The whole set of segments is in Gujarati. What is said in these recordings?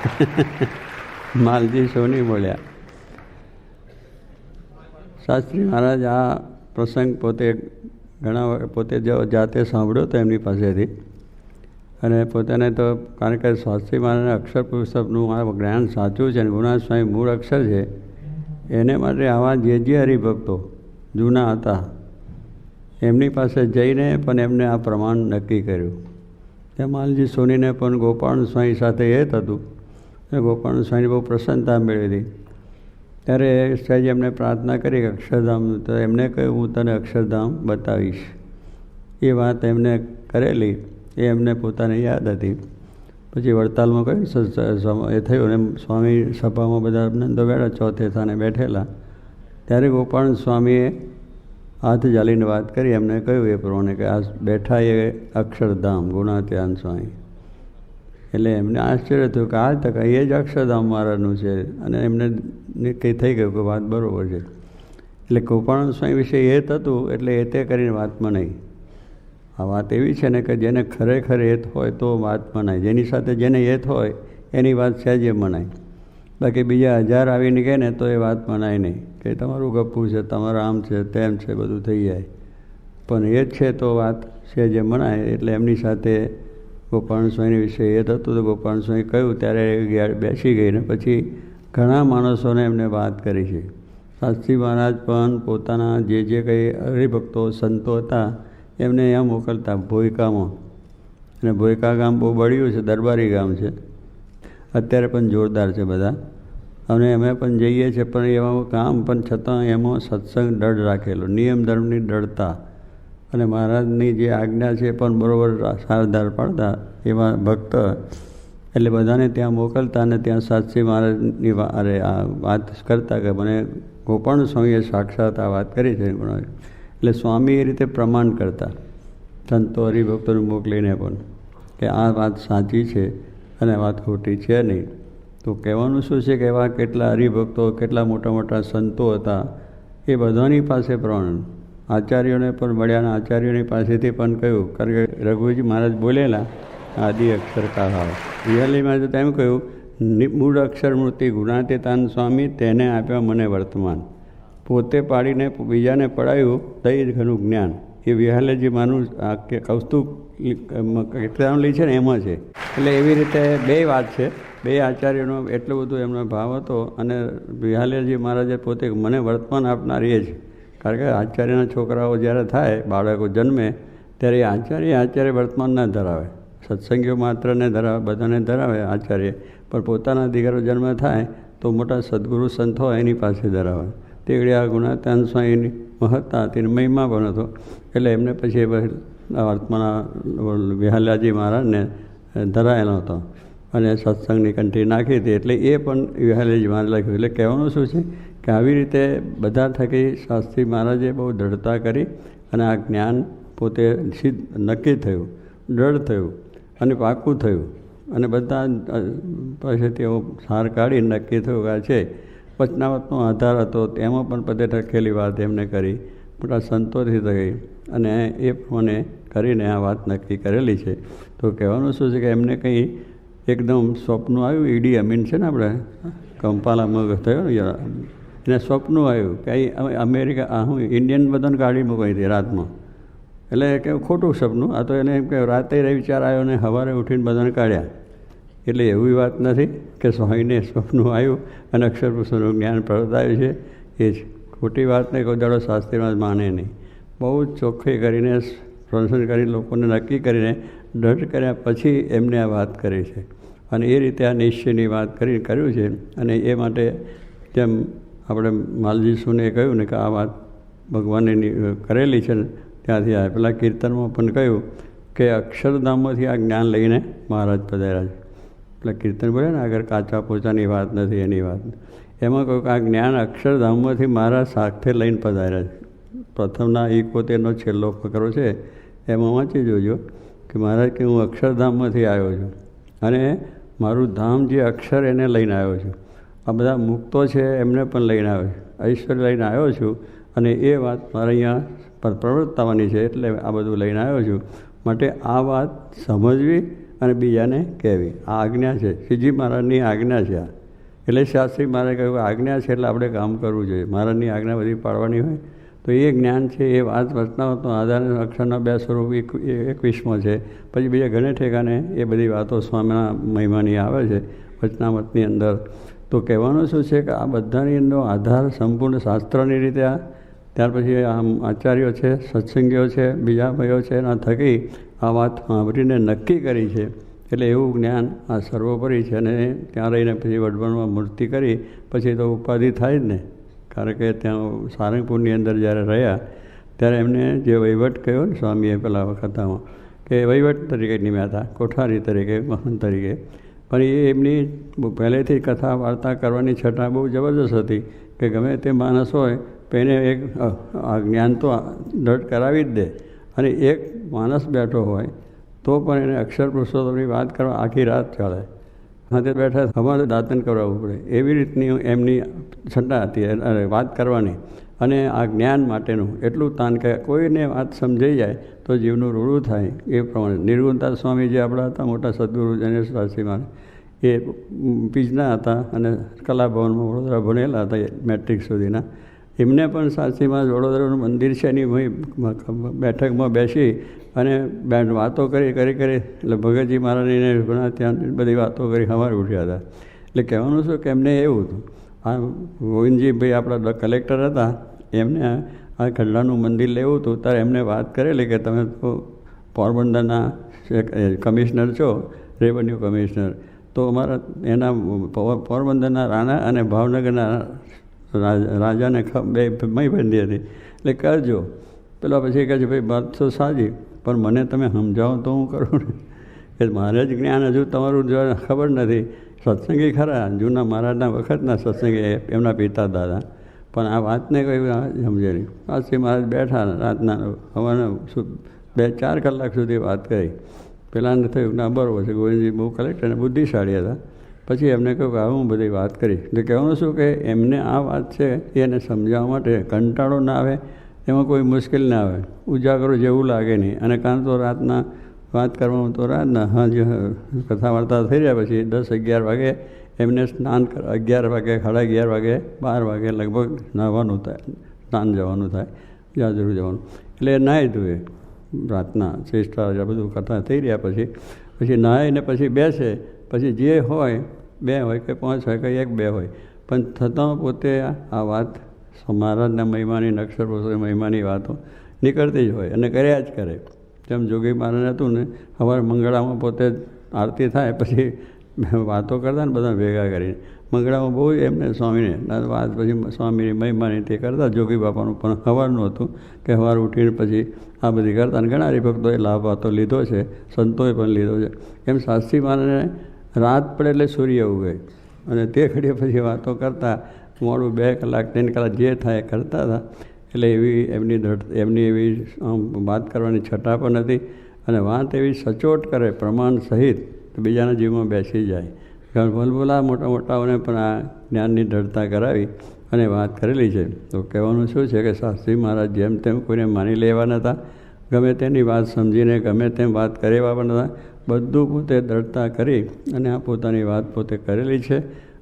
માલજી સોની બોલ્યા. શાસ્ત્રી મહારાજ, આ પ્રસંગ પોતે ઘણા પોતે જાતે સાંભળ્યો હતો એમની પાસેથી. અને પોતાને તો, કારણ કે શાસ્ત્રી મહારાજના અક્ષર પુસ્તકનું આ જ્ઞાન સાચું છે અને ગુણાથ સ્વામી મૂળ અક્ષર છે, એને માટે આવા જે જે હરિભક્તો જૂના હતા, એમની પાસે જઈને પણ એમને આ પ્રમાણ નક્કી કર્યું. તે માલજી સોનીને પણ ગોપાલ સ્વામી સાથે એ હતું. અને ગોપાલ બહુ પ્રસન્નતા મેળવી. ત્યારે સહેજ એમને પ્રાર્થના કરી અક્ષરધામ, તો એમને કહ્યું, હું તને અક્ષરધામ બતાવીશ. એ વાત એમને કરેલી, એ એમને પોતાને યાદ હતી. પછી વડતાલમાં કહ્યું એ થયું. ને સ્વામી સભામાં બધા નંદો બેઠા, ચોથે સ્થાને બેઠેલા. ત્યારે ગોપાલ સ્વામીએ હાથ જાલીને વાત કરી, એમને કહ્યું એ પ્રમાણે કે આ બેઠા એ અક્ષરધામ, ગુણાત્યાન સ્વામી. એટલે એમને આશ્ચર્ય થયું કે આ તક એ જ અક્ષરધામ મહારાજનું છે. અને એમને કંઈ થઈ ગયું કે વાત બરાબર છે. એટલે કૃપાણંદ સ્વામી વિશે એ થતું એટલે એ તે કરીને વાતમાં નહીં આ વાત એવી છે ને કે જેને ખરેખર હેત હોય તો વાત મનાય. જેની સાથે જેને હેત હોય, એની વાત સહેજે મનાય. બાકી બીજા હજાર આવીને કહે ને તો એ વાત મનાય નહીં. કે તમારું ગપ્પું છે, તમારું આમ છે, તેમ છે, બધું થઈ જાય. પણ એ જ છે તો વાત સહેજે મનાય, એટલે એમની સાથે ગોપાલ સ્વામી વિશે એ થતું હતું ગોપાલ સ્વામી કહ્યું, ત્યારે બેસી ગઈ ને પછી ઘણા માણસોને એમને વાત કરી છે. શાસ્ત્રી મહારાજ પણ પોતાના જે જે કંઈ હરિભક્તો, સંતો હતા, એમને અહીંયા મોકલતા ભોયકામાં. અને ભોયકા ગામ બહુ બળ્યું છે, દરબારી ગામ છે. અત્યારે પણ જોરદાર છે બધા. અને અમે પણ જઈએ છીએ, પણ એમાં કામ પણ છતાં એમાં સત્સંગ દળ રાખેલો, નિયમ ધર્મની દઢતા અને મહારાજની જે આજ્ઞા છે પણ બરાબર સારધાર પાડતા એવા ભક્ત. એટલે બધાને ત્યાં મોકલતા અને ત્યાં સાચી મહારાજની અરે, આ વાત કરતા કે મને ગોપાલ સ્વામીએ સાક્ષાત આ વાત કરી છે એટલે સ્વામી એ રીતે પ્રમાણ કરતા. સંતો હરિભક્તોને મોકલીને પણ કે આ વાત સાચી છે અને વાત ખોટી છે નહીં. તો કહેવાનું શું છે કે એવા કેટલા હરિભક્તો, કેટલા મોટા મોટા સંતો હતા એ બધાની પાસે પ્રમાણ. આચાર્યોને પણ મળ્યા આચાર્યોની પાસેથી પણ કહ્યું, કારણ કે રઘુજી મહારાજ બોલેલા, આદિ અક્ષર કહાવ. રિયાલીમાં તો તેમ કહ્યું મૂળ અક્ષર મૂર્તિ ગુણાતીતાન સ્વામી તેને આપ્યા મને વર્તમાન. પોતે પાડીને બીજાને પડાયું તઈ ઘણું જ્ઞાન. એ વિહાલેજી માનું કૌસ્તુક કીર્તનાવલી છે ને એમાં છે. એટલે એવી રીતે બે વાત છે. બે આચાર્યનો એટલો બધો એમનો ભાવ હતો અને વિહાલેજી મહારાજે પોતે મને વર્તમાન આપનારી જ કારણ કે આચાર્યના છોકરાઓ જ્યારે થાય, બાળકો જન્મે, ત્યારે આચાર્ય આચાર્ય વર્તમાન ન ધરાવે. સત્સંગીઓ માત્રને ધરાવે, બધાને ધરાવે આચાર્ય. પણ પોતાના દીકરો જન્મ થાય, તો મોટા સદગુરુ સંત હોય એની પાસે ધરાવે. તેગડી આ ગુણાતાન એની મહત્તા હતી અને મહિમા પણ હતો. એટલે એમને પછી વર્તમાન વિહાલાજી મહારાજને ધરાયેલો હતો. અને સત્સંગની કંઠી નાખી હતી. એટલે એ પણ વિહાલાજી મહારાજ લખ્યું. એટલે કહેવાનું શું છે? કે આવી રીતે બધા થકી શાસ્ત્રી મહારાજે બહુ દ્રઢતા કરી અને આ જ્ઞાન પોતે સિદ્ધ નક્કી થયું, દ્રઢ થયું અને પાકું થયું. અને બધા પાસેથી એવો સાર કાઢી નક્કી થયું આ છે. વચનાવતનો આધાર હતો, તેમાં પણ પદે લખેલી વાત એમને કરી. મોટા સંતોથી થઈ અને એ પ્રમાણે કરીને આ વાત નક્કી કરેલી છે. તો કહેવાનું શું છે કે એમને કંઈ એકદમ સ્વપ્ન આવ્યું? ઈડી અમીન છે ને આપણે? કંપાલામાં થયો ને એને સ્વપ્ન આવ્યું કે અહીં અમેરિકા, આ હું ઇન્ડિયન બધાને કાઢી મૂકાઈ હતી રાતમાં. એટલે કે ખોટું સપનું આ તો એને એમ કે રાતે વિચાર આવ્યો ને સવારે ઉઠીને બધાને કાઢ્યા. એટલે એવી વાત નથી કે સ્વામીને સ્વપ્ન આવ્યું અને અક્ષરપુષ્ણનું જ્ઞાન પ્રગટાયું છે. એ જ ખોટી વાતને કોઈ દાડો શાસ્ત્રીમાં માને નહીં. બહુ જ ચોખ્ખી કરીને, પ્રદર્શન કરી લોકોને નક્કી કરીને દઢ કર્યા પછી એમને આ વાત કરી છે. અને એ રીતે આ નિશ્ચયની વાત કરી કર્યું છે. અને એ માટે જેમ આપણે માલજી સુને કહ્યું ને કે આ વાત ભગવાને કરેલી છે ને, ત્યાંથી આ પેલા કીર્તનમાં પણ કહ્યું કે અક્ષરધામમાંથી આ જ્ઞાન લઈને મહારાજ પધાર્યા છે. પેલા કીર્તન બોલે ને, આગળ કાચા પોચાની વાત નથી, એની વાત એમાં કહ્યું આ જ્ઞાન અક્ષરધામમાંથી મહારાજ સાથે લઈને પધાર્યા છે. પ્રથમના એકોતેરનો છેલ્લો ફકરો છે, એમાં વાંચી જોજો કે મહારાજ કે હું અક્ષરધામમાંથી આવ્યો છું અને મારું ધામ જે અક્ષર એને લઈને આવ્યો છું. આ બધા મુક્તો છે એમને પણ લઈને આવે. ઐશ્વર્ય લઈને આવ્યો છું અને એ વાત મારે અહીંયા પર પ્રવર્તાવાની છે એટલે આ બધું લઈને આવ્યો છું. માટે આ વાત સમજવી અને બીજાને કહેવી. આ આજ્ઞા છે. શ્રીજી મહારાજની આજ્ઞા છે આ. એટલે શાસ્ત્રી મહારાજે કહ્યું, આજ્ઞા છે એટલે આપણે કામ કરવું જોઈએ. મહારાજની આજ્ઞા બધી પાડવાની હોય તો એ જ્ઞાન છે, એ વાત વચનાવતનો આધાર અક્ષરના બે સ્વરૂપ એક, એકવીસમો છે. પછી બીજા ઘણે ઠેકાને એ બધી વાતો સ્વામીના મહિમાની આવે છે વચનામતની અંદર. તો કહેવાનું શું છે કે આ બધાની અંદર આધાર સંપૂર્ણ શાસ્ત્રની રીતે આ. ત્યાર પછી આમ આચાર્યો છે, સત્સંગીઓ છે, બીજા ભાઈઓ છે, એના થકી આ વાત સાંભળીને નક્કી કરી છે. એટલે એવું જ્ઞાન આ સર્વોપરી છે અને ત્યાં રહીને પછી વડવણમાં મૂર્તિ કરી, પછી તો ઉપાધિ થાય જ ને. કારણ કે ત્યાં સારંગપુરની અંદર જ્યારે રહ્યા, ત્યારે એમને જે વહીવટ કહ્યો ને સ્વામીએ પેલા વખતમાં કે વહીવટ તરીકે નિમ્યા હતા, કોઠારી તરીકે, મહંત તરીકે પણ એ એમની પહેલેથી કથા વાર્તા કરવાની છટા બહુ જબરદસ્ત હતી કે ગમે તે માણસ હોય તો એને એક જ્ઞાન તો દઢ કરાવી જ દે. અને એક માણસ બેઠો હોય તો પણ એને અક્ષર પુરુષોત્તમની વાત કરવા આખી રાત ચાલે. સાથે બેઠા અમારે દાંતન કરાવવું પડે. એવી રીતની એમની છટા હતી વાત કરવાની. અને આ જ્ઞાન માટેનું એટલું તાન કે કોઈને વાત સમજાઈ જાય તો જીવનું રૂડું થાય. એ પ્રમાણે નિર્ગુણતા સ્વામી જે આપણા હતા, મોટા સદગુરુ જનેશ્વરસિંહ એ પીજના હતા અને કલાભવનમાં વડોદરા ભણેલા હતા મેટ્રિક સુધીના. એમને પણ સાચીમાં વડોદરાનું મંદિર છે એની બેઠકમાં બેસી અને બેન વાતો કરી કરી કરી. એટલે ભગતજી મહારાજને ઘણા ત્યાં બધી વાતો કરી હવાર ઉઠ્યા હતા. એટલે કહેવાનું શું કે એમને એવું હતું. આ ગોવિંદજીભાઈ આપણા કલેક્ટર હતા એમને આ ખંડાનું મંદિર લેવું હતું, ત્યારે એમને વાત કરેલી કે તમે તો પોરબંદરના કમિશનર છો, રેવન્યુ કમિશનર. તો અમારા એના પોરબંદરના રાણા અને ભાવનગરના રાજાને બે મય હતી. એટલે કરજો પેલા પછી કહે છે, ભાઈ, વાત તો સાચી, પણ મને તમે સમજાવો તો હું કરું ને. કે મારે જ જ્ઞાન હજુ તમારું જો ખબર નથી. સત્સંગી ખરા, જૂના મહારાજના વખતના સત્સંગી એમના પિતા દાદા. પણ આ વાતને કોઈ સમજે નહીં. પાછી મહારાજ બેઠા રાતના હવાના બે ચાર કલાક સુધી વાત કરી. પહેલાંને થયું ના, બરોબર છે, ગોવિંદજી બહુ કલેક્ટ અને બુદ્ધિશાળી હતા. પછી એમને કહ્યું કે હું બધી વાત કરી. એટલે કહેવાનું શું કે એમને આ વાત છે એને સમજાવવા માટે કંટાળો ના આવે, એમાં કોઈ મુશ્કેલ ના આવે. ઉજાગરો જેવું લાગે નહીં. અને કાં તો રાતના વાત કરવામાં તો રાતના હા જે કથા વાર્તા થઈ રહ્યા પછી દસ અગિયાર વાગે એમને સ્નાન અગિયાર વાગે, સાડા અગિયાર વાગે, બાર વાગે લગભગ નાહવાનું થાય, સ્નાન જવાનું થાય, જાજરૂ જવાનું. એટલે નાહી ધોએ રાતના, શ્રેષ્ઠા બધું કથા થઈ રહ્યા પછી. પછી નાહીને પછી બેસે, પછી જે હોય, બે હોય કે પાંચ હોય કે એક બે હોય. પણ છતાં પોતે આ વાત મહારાજના મહિમાની અક્ષર મહિમાની વાતો નીકળતી જ હોય અને કર્યા જ કરે. જેમ જોગી મહારાજ હતું ને સવારે મંગળામાં પોતે આરતી થાય, પછી વાતો કરતા ને બધા ભેગા કરીને. મંગળામાં બહુ એમને સ્વામીને વાત પછી સ્વામીની મહિમાની તે કરતા, જોગી બાપાનું પણ સવારનું હતું કે સવાર ઉઠીને પછી આ બધી કરતા અને ઘણા હરિભક્તોએ લાભ વાતો લીધો છે, સંતોએ પણ લીધો છે. એમ શાસ્ત્રી માને રાત પડે એટલે સૂર્ય ઉગે. અને તે ઘડીએ પછી વાતો કરતા, મોડું બે કલાક, ત્રણ કલાક જે થાય કરતા હતા. એટલે એવી એમની દ્રઢ, એમની એવી વાત કરવાની છટા પણ હતી. અને વાત એવી સચોટ કરે, પ્રમાણ સહિત તો બીજાના જીવમાં બેસી જાય. કારણ ભલભલા મોટા મોટાઓને પણ આ જ્ઞાનની દ્રઢતા કરાવી અને વાત કરેલી છે. તો કહેવાનું શું છે કે શાસ્ત્રી મહારાજ જેમ તેમ કોઈને માની લેવા નહોતા ગમે તેની વાત સમજીને ગમે તેમ વાત કરેવા પણ નહોતા બધું પોતે દ્રઢતા કરી અને આ પોતાની વાત પોતે કરેલી છે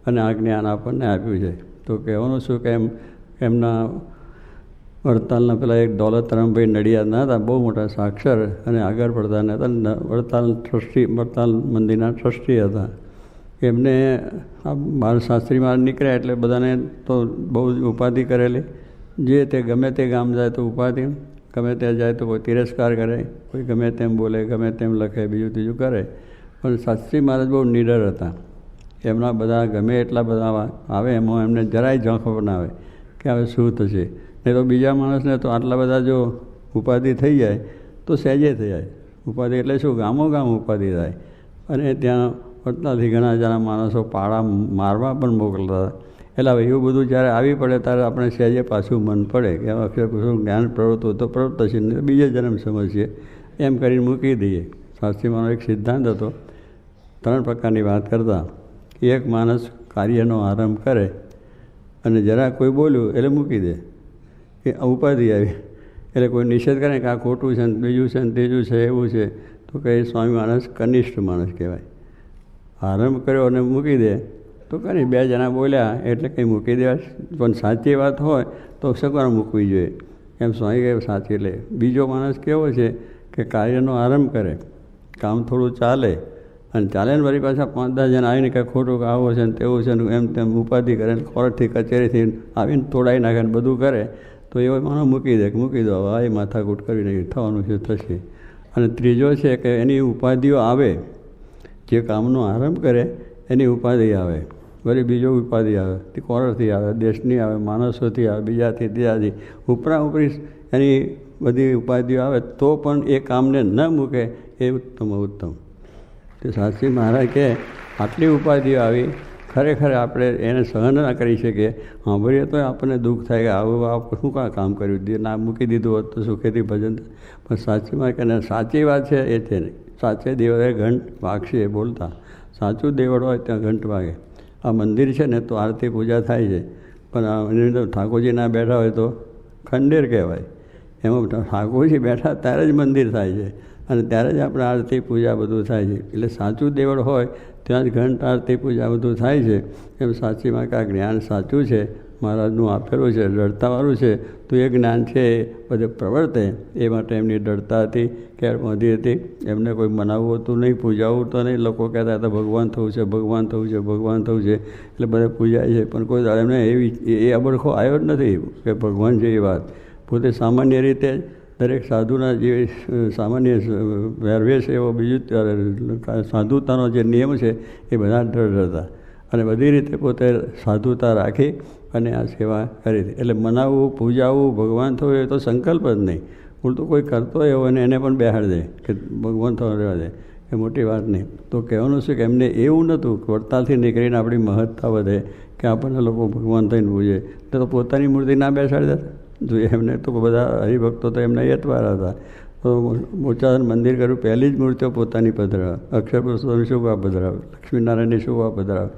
અને આ જ્ઞાન આપણને આપ્યું છે. તો કહેવાનું શું કે એમ, એમના વડતાલના પેલા એક દોલતરામભાઈ નડિયાદના હતા, બહુ મોટા સાક્ષર અને આગળ પડતા હતા. વડતાલ ટ્રસ્ટી, વડતાલ મંદિરના ટ્રસ્ટી હતા. એમને આ બાળશાસ્ત્રી માર નીકળ્યા એટલે બધાને તો બહુ જ ઉપાધિ કરેલી. જે તે ગમે તે ગામ જાય તો ઉપાધિ, ગમે ત્યાં જાય તો કોઈ તિરસ્કાર કરે, કોઈ ગમે તેમ બોલે, ગમે તેમ લખે, બીજું ત્રીજું કરે. પણ શાસ્ત્રી મહારાજ બહુ નિડર હતા. એમના બધા ગમે એટલા બધા આવે, એમાં એમને જરાય ઝાંખો આવે કે હવે શું થશે. નહીં તો બીજા માણસને તો આટલા બધા જો ઉપાધિ થઈ જાય, તો સહેજે થઈ જાય. ઉપાધિ એટલે શું? ગામો ગામ ઉપાધિ થાય. અને ત્યાં વડતાલથી ઘણા જણા માણસો પાળા મારવા પણ મોકલતા હતા. એટલે હવે એવું બધું જ્યારે આવી પડે ત્યારે આપણે સહેજે પાછું મન પડે કે અક્ષર પુરુષનું જ્ઞાન પ્રવૃત્તિ તો પ્રવૃત્ત છે ને બીજે જન્મ સમજીએ. એમ કરીને મૂકી દઈએ. શાસ્ત્રીમાંનો એક સિદ્ધાંત હતો. ત્રણ પ્રકારની વાત કરતા. એક માણસ કાર્યનો આરંભ કરે અને જરા કોઈ બોલ્યું એટલે મૂકી દે. કે ઉપાધિ આવી. એટલે કોઈ નિષેધ કરે કે આ ખોટું છે ને બીજું છે ને ત્રીજું છે, એવું છે, તો કહે સ્વામી માણસ કનિષ્ઠ માણસ કહેવાય. આરંભ કર્યો અને મૂકી દે. તો કરી બે જણા બોલ્યા, એટલે કંઈ મૂકી દેવા પણ સાચી વાત હોય તો સગવડ મૂકવી જોઈએ. એમ સ્વામી કહે, સાચી. લે બીજો માણસ કેવો છે કે કાર્યનો આરંભ કરે, કામ થોડું ચાલે અને ચાલે ને વળી પાછા પાંચ દસ જણા આવીને કંઈ ખોટું આવો છે ને તેવું છે ને એમ તેમ ઉપાધિ કરે ને કોર્ટથી કચેરીથી આવીને તોડાવી નાખે ને બધું કરે. તો એવો માણસ મૂકી દે મૂકી દો, હવે આ માથાકૂટ કરી નાખી થવાનું છે, થશે. અને ત્રીજો છે કે એની ઉપાધિઓ આવે, જે કામનો આરંભ કરે, એની ઉપાધિ આવે. વળી બીજો ઉપાધિ આવે, તે કોરથી આવે, દેશની આવે, માણસોથી આવે, બીજાથી, ત્રીજાથી. ઉપરા ઉપરી એની બધી ઉપાધિઓ આવે, તો પણ એ કામને ન મૂકે એ ઉત્તમ ઉત્તમ તે સાચી મહારાજ કે આટલી ઉપાધિઓ આવી ખરેખર આપણે એને સહન ના કરી શકીએ. સાંભળીએ તો આપણને દુઃખ થાય કે આવું આ શું કાં કામ કર્યું? ના મૂકી દીધું હોત તો સુખેથી ભજન પણ સાચીમાં કે સાચી વાત છે એ છે નહીં સાચે દેવળે ઘંટ વાગશે બોલતા. સાચું દેવળ હોય ત્યાં ઘંટ વાગે. આ મંદિર છે ને તો આરતી પૂજા થાય છે. પણ એની અંદર ઠાકોરજી ના બેઠા હોય તો ખંડેર કહેવાય. એમાં ઠાકોરજી બેઠા ત્યારે જ મંદિર થાય છે. અને ત્યારે જ આપણે આરતી પૂજા બધું થાય છે. એટલે સાચું દેવળ હોય ત્યાં જ ઘંટ આરતી પૂજા બધું થાય છે. એમ સાચીમાં કે આ જ્ઞાન સાચું છે, મહારાજનું આપેલું છે, ડરતાવાળું છે, તો એ જ્ઞાન છે એ બધે પ્રવર્તે. એ માટે એમની ડરતા હતી કેર બાંધી હતી. એમને કોઈ મનાવવું હતું નહીં પૂજાવું તો નહીં. લોકો કહેતા હતા, ભગવાન થવું છે, ભગવાન થવું છે, ભગવાન થવું છે. એટલે બધા પૂજાય છે, પણ કોઈ એમને એવી, એ અબડખો આવ્યો જ નથી કે ભગવાન જેવી વાત. પોતે સામાન્ય રીતે દરેક સાધુના જે સામાન્ય પહેરવેશ એવો બીજું સાધુતાનો જે નિયમ છે એ બધા દ્રઢ હતા. અને બધી રીતે પોતે સાધુતા રાખી અને આ સેવા કરી એટલે મનાવવું, પૂજાવું, ભગવાન થવું એ તો સંકલ્પ જ નહીં. ઉલટું કોઈ કરતો હોય અને એને પણ બેહાડ દે કે ભગવાન થવા રહેવા દે. એ મોટી વાત નહીં. તો કહેવાનું છે કે એમને એવું નહોતું કે વડતાલથી નીકળીને આપણી મહત્તા વધે કે આપણને લોકો ભગવાન થઈને પૂજે. તો પોતાની મૂર્તિ ના બેસાડી દેતા. જો એમને તો બધા હરિભક્તો તો એમના યતવાળા હતા. તો મોચાદન મંદિર કર્યું, પહેલી જ મૂર્તિઓ પોતાની પધરાવે. અક્ષર પુરુષોની શોભા પધરાવે? લક્ષ્મીનારાયણની શોભા પધરાવે?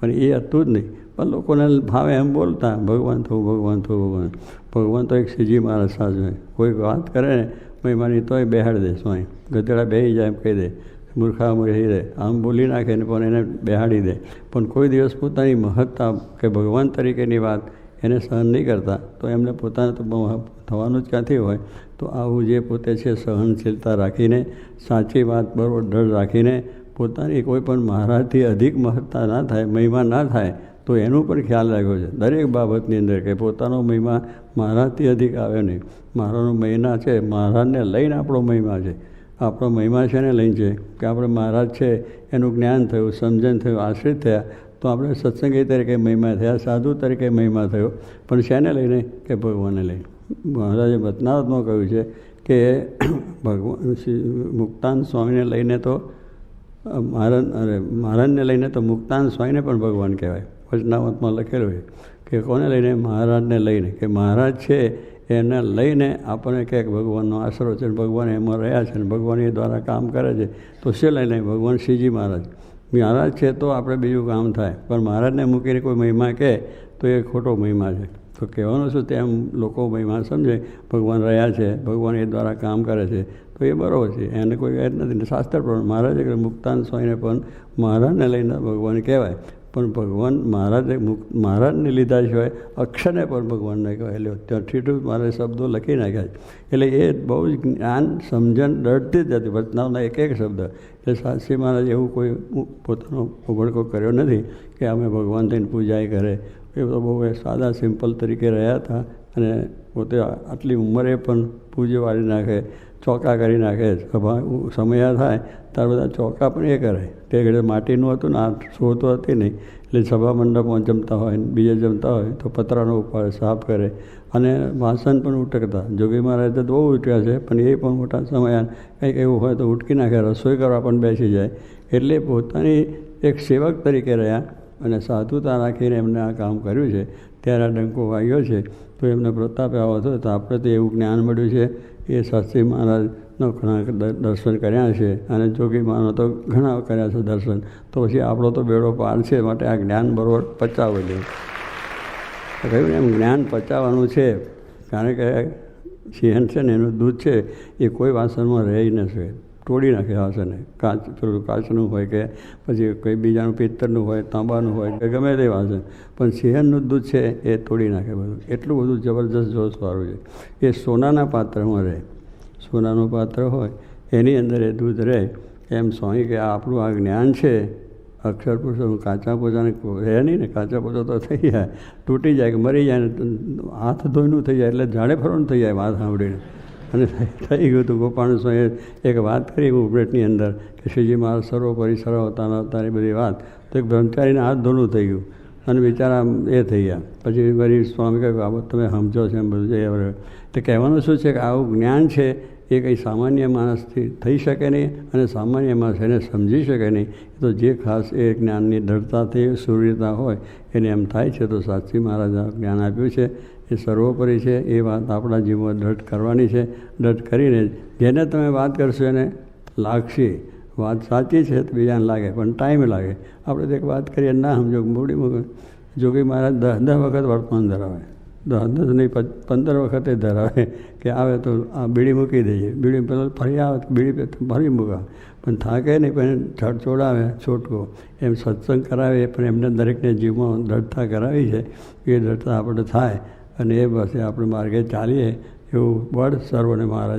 પણ એ હતું જ નહીં. પણ લોકોને ભાવે એમ બોલતા, ભગવાન થવું ભગવાન થવું ભગવાન. ભગવાન તો એક સીજી સાજ હોય. કોઈ વાત કરે ને મહેમાની તોય બેહાડ દે સ્વાય ગધેડા બેહી જાય એમ કહી દે. મૂર્ખા મૂર્ખી દે આમ બોલી નાખે ને પણ એને બેહાડી દે. પણ કોઈ દિવસ પોતાની મહત્તા કે ભગવાન તરીકેની વાત એને સહન નહીં કરતા. તો એમને પોતાને તો થવાનું જ ક્યાંથી હોય? તો આવું જે પોતે છે સહનશીલતા રાખીને, સાચી વાત બરોબર દૃઢ રાખીને, પોતાની કોઈ પણ મહારાજથી અધિક મહત્તા ના થાય, મહિમા ના થાય, તો એનું પણ ખ્યાલ રાખ્યો છે. દરેક બાબતની અંદર કે પોતાનો મહિમા મહારાજથી અધિક આવે નહીં. મારાનો મહિના છે, મહારાજને લઈને આપણો મહિમા છે. આપણો મહિમા છે ને લઈને છે? કે આપણે મહારાજ છે, એનું જ્ઞાન થયું, સમજણ થયું, આશ્રિત થયા તો આપણે સત્સંગી તરીકે મહિમા થયા, સાધુ તરીકે મહિમા થયો. પણ શેને લઈને? કે ભગવાનને લઈને. મહારાજે વતનાવતમાં કહ્યું છે કે ભગવાન મુક્તાન સ્વામીને લઈને તો, મહારાજ, અરે, મહારાજને લઈને તો મુક્તાન સ્વામીને પણ ભગવાન કહેવાય. વચનાવતમાં લખેલું છે કે કોને લઈને? મહારાજને લઈને. કે મહારાજ છે એને લઈને આપણને ક્યાંક ભગવાનનો આશરો છે ભગવાન એમાં રહ્યા છે ને ભગવાન એ દ્વારા કામ કરે છે. તો શે લઈને? ભગવાન શ્રીજી મહારાજ. મહારાજ છે તો આપણે બીજું કામ થાય. પણ મહારાજને મૂકીને કોઈ મહિમા કહે તો એ ખોટો મહિમા છે. તો કહેવાનું શું તેમ લોકો મહિમા સમજે, ભગવાન રહ્યા છે, ભગવાન એ દ્વારા કામ કરે છે, તો એ બરાબર છે. એને કોઈ નથી. શાસ્ત્ર પણ મહારાજે મુક્તાન સ્વામીને પણ મહારાજને લઈને ભગવાન કહેવાય. પણ ભગવાન મહારાજે મહારાજને લીધા સિવાય અક્ષરને પણ ભગવાનને કહેવાય એટલે ત્યાં ઠીઠું મારે શબ્દો લખી નાખ્યા છે. એટલે એ બહુ જ જ્ઞાન, સમજણ ડરતી જ હતી. વચનાવના એક એક શબ્દ. એટલે સાચી મહારાજ એવું કોઈ પોતાનો ઉભડકો કર્યો નથી કે અમે ભગવાન થઈને પૂજાય કરે. એ તો બહુ સાદા, સિમ્પલ તરીકે રહ્યા હતા અને પોતે આટલી ઉંમરે પણ પૂજ્ય વાળી નાખે. ચોકા કરી નાખે સમયા થાય, ત્યારે બધા ચોકા પણ એ કરે. તે ઘડે માટીનું હતું ને, આ શો તો હતી નહીં. એટલે સભા મંડપમાં જમતા હોય બીજે જમતા હોય, તો પતરાનો ઉપાડે, સાફ કરે. અને વાસણ પણ ઉટકતા. જોગી મહારાજ તો બહુ ઉઠ્યા છે, પણ એ પણ મોટા સમયા કંઈક એવું હોય તો ઉટકી નાખે, રસોઈ કરવા પણ બેસી જાય. એટલે પોતાની એક સેવક તરીકે રહ્યા અને સાધુતા રાખીને એમને આ કામ કર્યું છે. ત્યારે આ ડંકો વાગ્યો છે. તો એમને પ્રતાપે આવો હતો તો આપણે તો એવું જ્ઞાન મળ્યું છે એ શાસ્ત્રી મહારાજનો ઘણા દર્શન કર્યા છે અને જોગી માનો તો ઘણા કર્યા છે દર્શન. તો પછી આપણો તો બેડો પાર છે, માટે આ જ્ઞાન બરોબર પચાવી દે કહ્યું એમ જ્ઞાન પચાવવાનું છે, કારણ કે સિંહણ છે ને એનું દૂધ છે, એ કોઈ વાસણમાં રહી ન શકે તોડી નાખે વાસણને કાચ, પેલું કાચનું હોય કે પછી કોઈ બીજાનું પિત્તરનું હોય, તાંબાનું હોય, કે ગમે તે વાસણ પણ સિંહણનું દૂધ છે એ તોડી નાખે બધું. એટલું બધું જબરજસ્ત જોશવાળું છે. એ સોનાના પાત્રમાં રહે. સોનાનું પાત્ર હોય, એની અંદર એ દૂધ રહે. એમ સ્વામી કે આપણું આ જ્ઞાન છે. અક્ષર પુરુષો કાચા પોચાને રહે નહીં ને, કાચા પોચા તો થઈ જાય. તૂટી જાય કે મરી જાય ને, હાથ ધોઈનું થઈ જાય એટલે જાણે ફરવાનું થઈ જાય વાત સાંભળીને. અને થઈ ગયું હતું. ગોપાલ સ્વામીએ એક વાત કરી ઉપરેટની અંદર કે શ્રીજી મહારાજ સર્વોપરી સર્વતાના હતાની બધી વાત. તો એક બ્રહ્મચારીને હાથ ધોનું થઈ ગયું. અને બિચારા એ થઈ ગયા. પછી વળી સ્વામી કહ્યું બાબત તમે સમજો છો એમ બધું હવે. તો કહેવાનું શું છે કે આવું જ્ઞાન છે એ કંઈ સામાન્ય માણસથી થઈ શકે નહીં અને સામાન્ય માણસ એને સમજી શકે નહીં. તો જે ખાસ એ જ્ઞાનની દૃઢતાથી સૂર્યતા હોય એને એમ થાય છે. તો સાચી મહારાજા જ્ઞાન આપ્યું છે. એ સર્વોપરી છે, એ વાત આપણા જીવનમાં દ્રઢ કરવાની છે. દ્રઢ કરીને જેને તમે વાત કરશો એને લાગશે. વાત સાચી છે તો બીજાને લાગે, પણ ટાઈમ લાગે. આપણે તો એક વાત કરીએ, ના સમજો, મૂડી મૂકે જોગી મહારાજ દસ દસ વખત વર્તમાન ધરાવે. દસ દસ નહીં પંદર વખતે ધરાવે કે આવે તો આ બીડી મૂકી દઈએ. બીડી પહેલાં ફરી આવે, બીડી ફરી મૂકા. પણ થાકે નહીં, પણ છડ છોડાવે છોટકો એમ સત્સંગ કરાવે પણ એમને દરેકને જીવમાં દ્રઢતા કરાવી છે. એ દ્રઢતા આપણે થાય. અને એ બસે આપણે માર્ગે ચાલીએ એવું બળ સર્વને મહારાજ